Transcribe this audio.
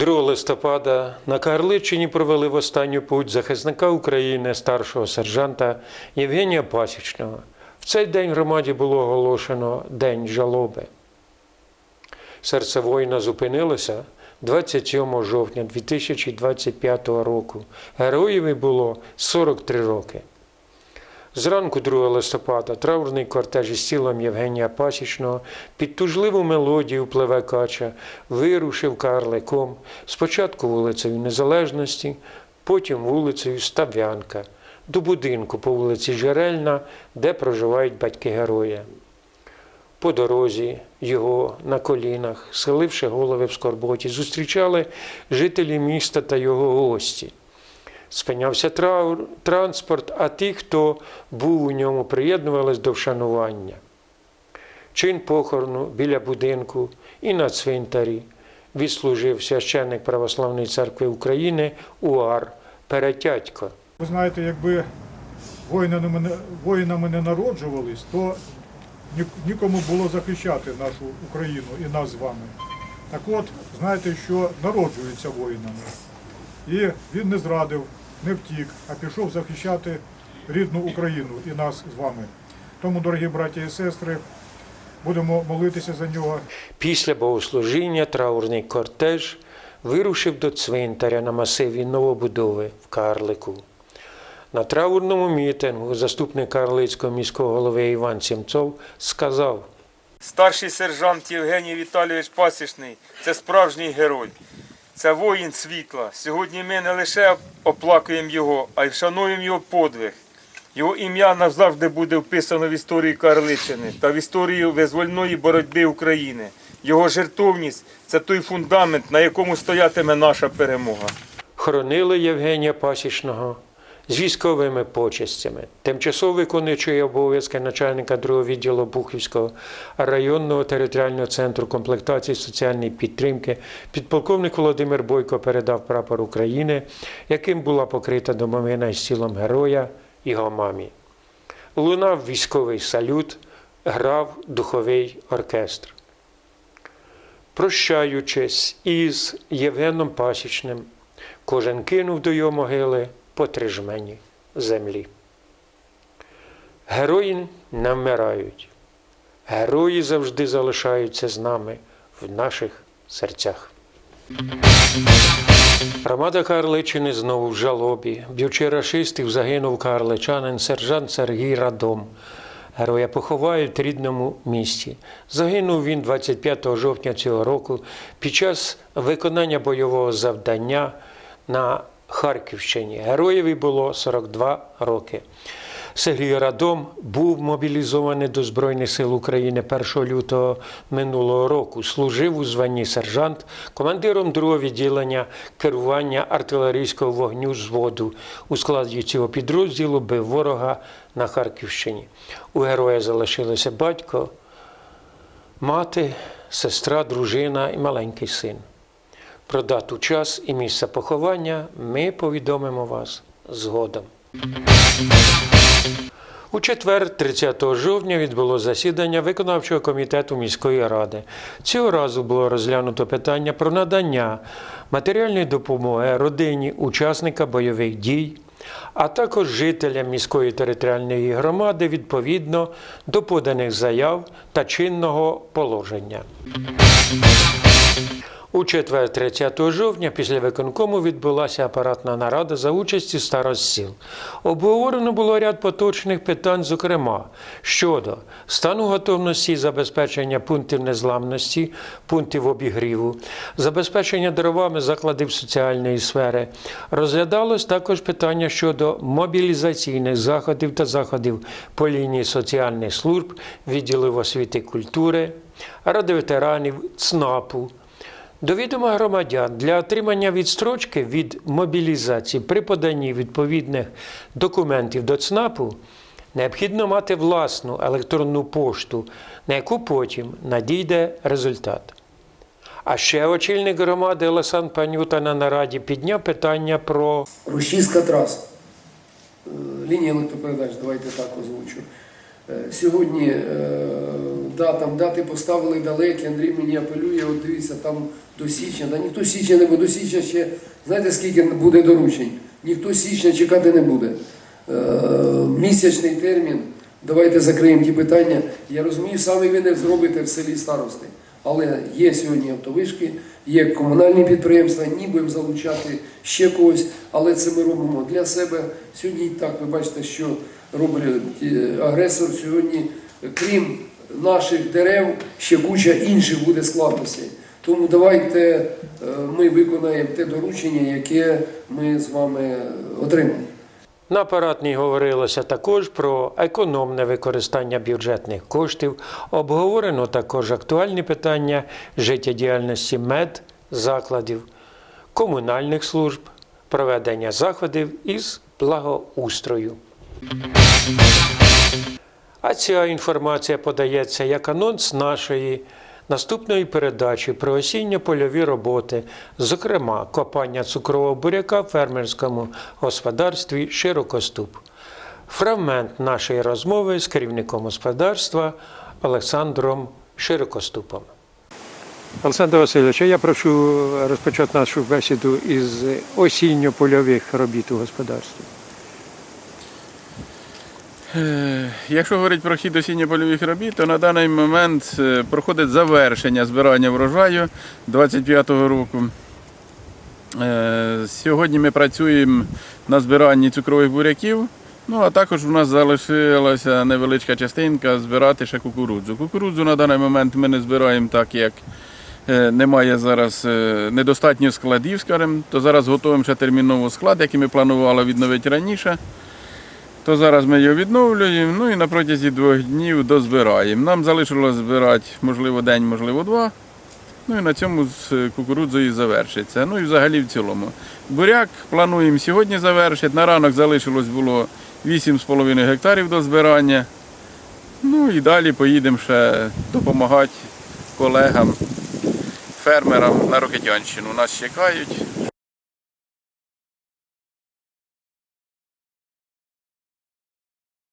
2 листопада на Карличині провели в останню путь захисника України старшого сержанта Євгенія Пасічного. В цей день громаді було оголошено День жалоби. Серце воїна зупинилося 27 жовтня 2025 року. Героєві було 43 роки. Зранку 2 листопада траурний кортеж із тілом Євгенія Пасічного під тужливу мелодію пливе кача вирушив карликом спочатку вулицею Незалежності, потім вулицею Став'янка, до будинку по вулиці Жерельна, де проживають батьки героя. По дорозі його на колінах, схиливши голови в скорботі, зустрічали жителі міста та його гості. Спинявся транспорт, а ті, хто був у ньому, приєднувались до вшанування. Чин похорону біля будинку і на цвинтарі відслужив священник Православної церкви України УАР Перетятько. Ви знаєте, якби воїнами, воїнами не народжувались, то нікому було захищати нашу Україну і нас з вами. Так от, знаєте, що народжуються воїнами. І він не зрадив, не втік, а пішов захищати рідну Україну і нас з вами. Тому, дорогі браті і сестри, будемо молитися за нього. Після богослужіння траурний кортеж вирушив до цвинтаря на масиві новобудови в Карлику. На траурному мітингу заступник Карлицького міського голови Іван Сімцов сказав, Старший сержант Євгеній Віталійович Пасічний це справжній герой. Це воїн світла. Сьогодні ми не лише оплакуємо його, а й вшануємо його подвиг. Його ім'я назавжди буде вписано в історію Карличини та в історію визвольної боротьби України. Його жертовність це той фундамент, на якому стоятиме наша перемога. хоронили Євгенія Пасічного з військовими почестями, тимчасово виконуючий обов'язки начальника другого відділу Бухівського районного територіального центру комплектації соціальної підтримки, підполковник Володимир Бойко передав прапор України, яким була покрита домовина із тілом героя його мамі. Лунав військовий салют, грав духовий оркестр. Прощаючись із Євгеном Пасічним, кожен кинув до його могили по три жмені землі. Герої не вмирають. Герої завжди залишаються з нами в наших серцях. Громада Карличини знову в жалобі. Б'ючи рашистів, загинув карличанин сержант Сергій Радом. Героя поховають в рідному місті. Загинув він 25 жовтня цього року під час виконання бойового завдання на Харківщині. Героєві було 42 роки. Сергій Радом був мобілізований до Збройних сил України 1 лютого минулого року. Служив у званні сержант, командиром другого відділення керування артилерійського вогню зводу. У складі цього підрозділу бив ворога на Харківщині. У героя залишилися батько, мати, сестра, дружина і маленький син. Про дату, час і місце поховання ми повідомимо вас згодом. У четвер, 30 жовтня, відбулося засідання виконавчого комітету міської ради. Цього разу було розглянуто питання про надання матеріальної допомоги родині учасника бойових дій, а також жителям міської територіальної громади відповідно до поданих заяв та чинного положення. У четвер, 30 жовтня, після виконкому відбулася апаратна нарада за участі старост сіл. Обговорено було ряд поточних питань, зокрема щодо стану готовності і забезпечення пунктів незламності, пунктів обігріву, забезпечення дровами закладів соціальної сфери. Розглядалось також питання щодо мобілізаційних заходів та заходів по лінії соціальних служб, відділів освіти культури, ради ветеранів, ЦНАПу. До відома громадян для отримання відстрочки від мобілізації при поданні відповідних документів до ЦНАПу необхідно мати власну електронну пошту, на яку потім надійде результат. А ще очільник громади Олександр Панюта на нараді підняв питання про Рушійська траса. Е, Лінія електропередач, давайте так озвучу. Е, Сьогодні е, да, там дати поставили далекі, Андрій мені апелює, от дивіться, там до січня, да ніхто січня не буде, до січня ще, знаєте, скільки буде доручень? Ніхто січня чекати не буде. Е, місячний термін, давайте закриємо ті питання. Я розумію, саме ви не зробите в селі старости. Але є сьогодні автовишки, є комунальні підприємства, ні будемо залучати ще когось, але це ми робимо для себе. Сьогодні і так ви бачите, що робить е, агресор сьогодні, крім наших дерев, ще куча інших буде складностей. Тому давайте е, ми виконаємо те доручення, яке ми з вами отримали. На апаратній говорилося також про економне використання бюджетних коштів. Обговорено також актуальні питання життєдіяльності мед, закладів, комунальних служб, проведення заходів із благоустрою. А ця інформація подається як анонс нашої наступної передачі про осінньо-польові роботи, зокрема копання цукрового буряка в фермерському господарстві Широкоступ. Фрагмент нашої розмови з керівником господарства Олександром Широкоступом. Олександр Васильович, я прошу розпочати нашу бесіду із осінньо-польових робіт у господарстві. Е, Якщо говорити про хід осінньо-польових робіт, то на даний момент е, проходить завершення збирання врожаю 25-го року. Е, Сьогодні ми працюємо на збиранні цукрових буряків. Ну, а також у нас залишилася невеличка частинка збирати ще кукурудзу. Кукурудзу на даний момент ми не збираємо так, як немає зараз недостатньо складів, скажімо, то зараз готуємо ще терміново склад, який ми планували відновити раніше то зараз ми його відновлюємо, ну і на протязі двох днів дозбираємо. Нам залишилось збирати, можливо, день, можливо, два. Ну і на цьому з кукурудзою завершиться. Ну і взагалі в цілому. Буряк плануємо сьогодні завершити. На ранок залишилось було 8,5 гектарів до збирання. Ну і далі поїдемо ще допомагати колегам, фермерам на Рокетянщину. Нас чекають,